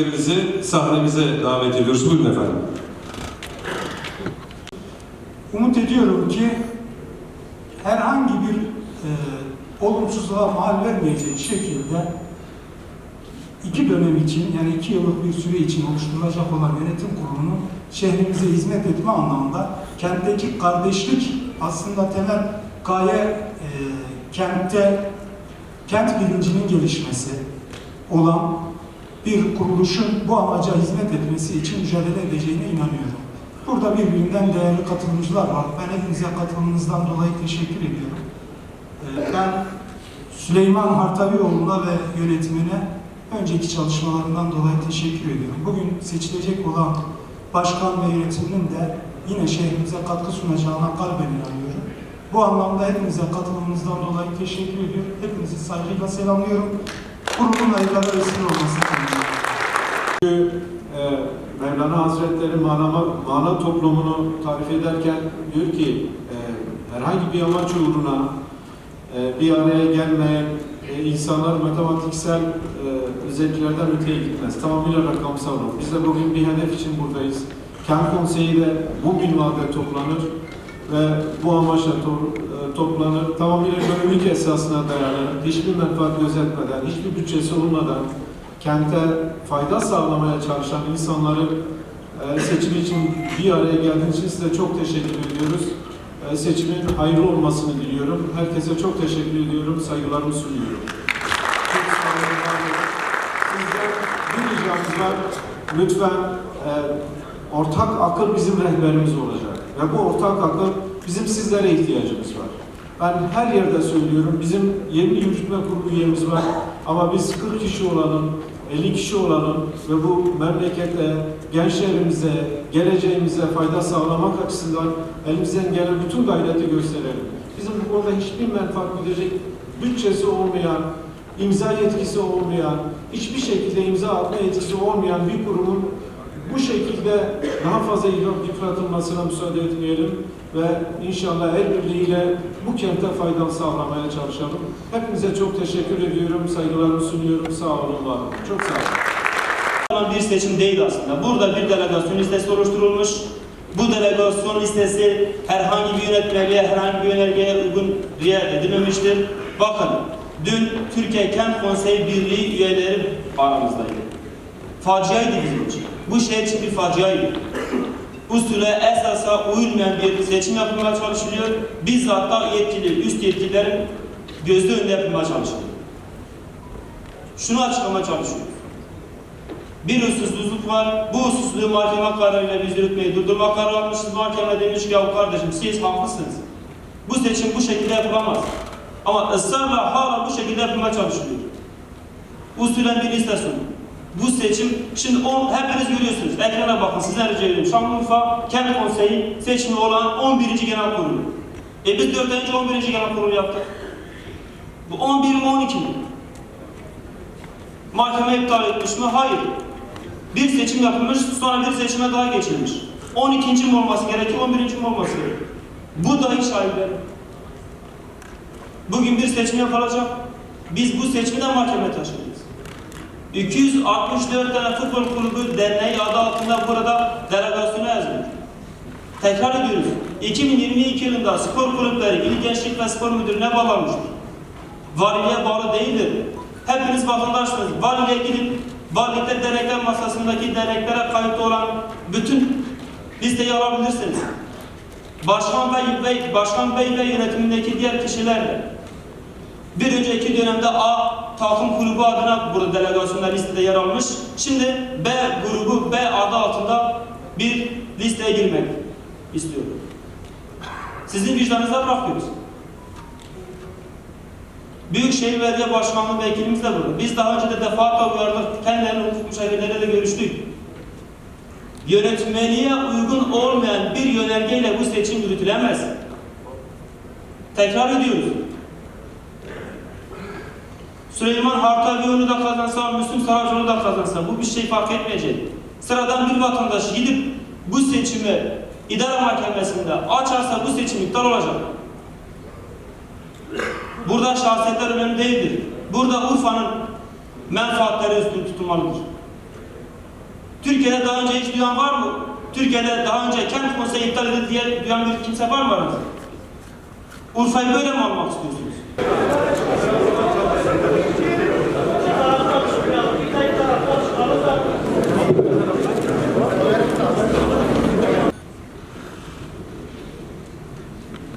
Reisimizi sahnemize davet ediyoruz. Buyurun efendim. Umut ediyorum ki herhangi bir e, olumsuzluğa mahal vermeyecek şekilde iki dönem için yani iki yıllık bir süre için oluşturulacak olan yönetim kurulunun şehrimize hizmet etme anlamında kentteki kardeşlik aslında temel gaye e, kentte kent bilincinin gelişmesi olan bir kuruluşun bu amaca hizmet etmesi için mücadele edeceğine inanıyorum. Burada birbirinden değerli katılımcılar var. Ben hepinize katılımınızdan dolayı teşekkür ediyorum. Ee, Ben Süleyman Hartavioğlu'na ve yönetimine önceki çalışmalarından dolayı teşekkür ediyorum. Bugün seçilecek olan başkan ve yönetiminin de yine şehrimize katkı sunacağına kalben inanıyorum. Bu anlamda hepinize katılımınızdan dolayı teşekkür ediyorum. Hepinizi saygıyla selamlıyorum. Kurulun hayırlara vesile olmasını Mevlana Hazretleri mana, mana toplumunu tarif ederken diyor ki e, herhangi bir amaç uğruna e, bir araya gelmeyen e, insanlar matematiksel e, özelliklerden öteye gitmez. Tamamıyla rakamsal olur. Biz de bugün bir hedef için buradayız. Kent Konseyi de bu minvalde toplanır ve bu amaçla to- e, toplanır. Tamamıyla ekonomik esasına dayanır. Hiçbir menfaat gözetmeden, hiçbir bütçesi olmadan kente fayda sağlamaya çalışan insanları e, seçim için bir araya geldiğiniz için size çok teşekkür ediyoruz. E, Seçimin hayırlı olmasını diliyorum. Herkese çok teşekkür ediyorum. Saygılarımı sunuyorum. Çok sağ olun. Sizden bir ricamız var. Lütfen e, ortak akıl bizim rehberimiz olacak. Ve bu ortak akıl bizim sizlere ihtiyacımız var. Ben her yerde söylüyorum. Bizim 20 yürütme kurulu üyemiz var. Ama biz 40 kişi olalım, 50 kişi olalım ve bu memlekete, gençlerimize, geleceğimize fayda sağlamak açısından elimizden gelen bütün gayreti gösterelim. Bizim bu konuda hiçbir menfaat güdecek bütçesi olmayan, imza yetkisi olmayan, hiçbir şekilde imza atma yetkisi olmayan bir kurumun bu şekilde daha fazla yıpratılmasına müsaade etmeyelim ve inşallah el birliğiyle bu kente fayda sağlamaya çalışalım. Hepinize çok teşekkür ediyorum, saygılarımı sunuyorum. Sağ olun, var. Çok sağ olun. bir seçim değil aslında. Burada bir delegasyon listesi oluşturulmuş. Bu delegasyon listesi herhangi bir yönetmeliğe, herhangi bir yönergeye uygun riayet edilmemiştir. Bakın, dün Türkiye Kent Konseyi Birliği üyeleri aramızdaydı. Faciaydı bizim için. Bu şehir için bir faciaydı. Usule, esasa uyulmayan bir seçim yapılmaya çalışılıyor. Bizzat da yetkili, üst yetkililerin gözü önünde yapılmaya çalışılıyor. Şunu açıklamaya çalışıyoruz. Bir hususuzluk var. Bu hususluğu mahkeme kararıyla biz yürütmeyi durdurma kararı almışız. Mahkeme demiş ki ya kardeşim siz haklısınız. Bu seçim bu şekilde yapılamaz. Ama ısrarla hala bu şekilde yapılmaya çalışılıyor. Usulen bir liste sunun. Bu seçim, şimdi on, hepiniz görüyorsunuz. Ekrana bakın, sizden rica ediyorum. Şanlıurfa Kent Konseyi seçimi olan 11. Genel Kurulu. E biz 4. 11. Genel Kurulu yaptık. Bu 11 mi 12 mi? Mahkeme iptal etmiş mi? Hayır. Bir seçim yapılmış, sonra bir seçime daha geçilmiş. 12. mi olması gerekiyor, 11. mi olması gerekiyor? Bu dahi şaibeli. Bugün bir seçim yapılacak. Biz bu seçimi de mahkemeye taşıyacağız. 264 tane futbol kulübü derneği adı altında burada delegasyona yazılmış. Tekrar ediyoruz. 2022 yılında spor kulüpleri İl Gençlik ve Spor Müdürlüğü'ne bağlanmıştır. Valiliğe bağlı değildir. Hepiniz vatandaşsınız. Valiliğe gidip valilikte dernekler masasındaki derneklere kayıtlı olan bütün listeyi alabilirsiniz. Başkan Bey, Bey, Başkan Bey ve yönetimindeki diğer kişilerle bir önceki dönemde A takım kulübü adına burada delegasyonda listede yer almış. Şimdi B grubu B adı altında bir listeye girmek istiyor. Sizin vicdanınıza bırakıyoruz. Büyükşehir Belediye Başkanlığı vekilimiz de burada. Biz daha önce de defaatle uyardık. Kendilerine hukuk müşavirleriyle de görüştük. Yönetmeliğe uygun olmayan bir yönergeyle bu seçim yürütülemez. Tekrar ediyoruz. Süleyman Hartavioğlu da kazansa, Müslüm Saracoğlu da kazansa bu bir şey fark etmeyecek. Sıradan bir vatandaş gidip bu seçimi idare mahkemesinde açarsa bu seçim iptal olacak. Burada şahsiyetler önemli değildir. Burada Urfa'nın menfaatleri üstün tutulmalıdır. Türkiye'de daha önce hiç duyan var mı? Türkiye'de daha önce kent konseyi iptal edildi diye duyan bir kimse var mı aranızda? Urfa'yı böyle mi almak istiyorsunuz?